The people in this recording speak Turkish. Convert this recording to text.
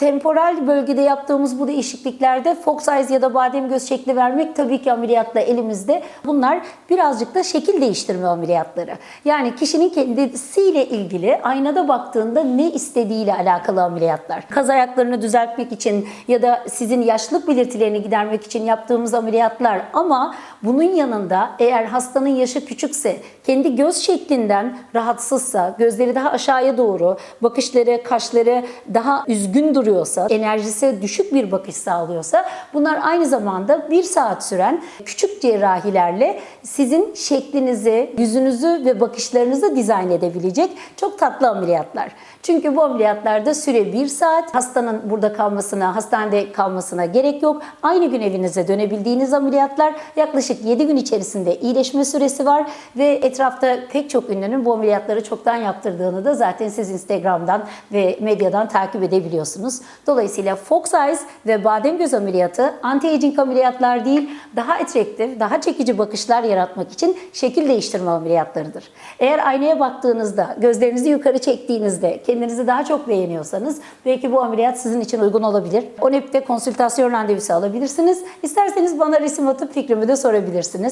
Temporal bölgede yaptığımız bu değişikliklerde fox eyes ya da badem göz şekli vermek tabii ki ameliyatla elimizde. Bunlar birazcık da şekil değiştirme ameliyatları. Yani kişinin kendisiyle ilgili aynada baktığında ne istediğiyle alakalı ameliyatlar. Kaz ayaklarını düzeltmek için ya da sizin yaşlılık belirtilerini gidermek için yaptığımız ameliyatlar ama bunun yanında eğer hastanın yaşı küçükse, kendi göz şeklinden rahatsızsa, gözleri daha aşağıya doğru, bakışları, kaşları daha üzgün duruyorsa, enerjisi düşük bir bakış sağlıyorsa bunlar aynı zamanda bir saat süren küçük cerrahilerle sizin şeklinizi, yüzünüzü ve bakışlarınızı dizayn edebilecek çok tatlı ameliyatlar. Çünkü bu ameliyatlarda süre bir saat, hastanın burada kalmasına, hastanede kalmasına gerek yok. Aynı gün evinize dönebildiğiniz ameliyatlar yaklaşık 7 gün içerisinde iyileşme süresi var ve etrafta pek çok ünlünün bu ameliyatları çoktan yaptırdığını da zaten siz Instagram'dan ve medyadan takip edebiliyorsunuz. Dolayısıyla Fox Eyes ve badem göz ameliyatı anti-aging ameliyatlar değil, daha attractive, daha çekici bakışlar yaratmak için şekil değiştirme ameliyatlarıdır. Eğer aynaya baktığınızda, gözlerinizi yukarı çektiğinizde kendinizi daha çok beğeniyorsanız belki bu ameliyat sizin için uygun olabilir. ONEP'te konsültasyon randevusu alabilirsiniz. İsterseniz bana resim atıp fikrimi de sorabilirsiniz.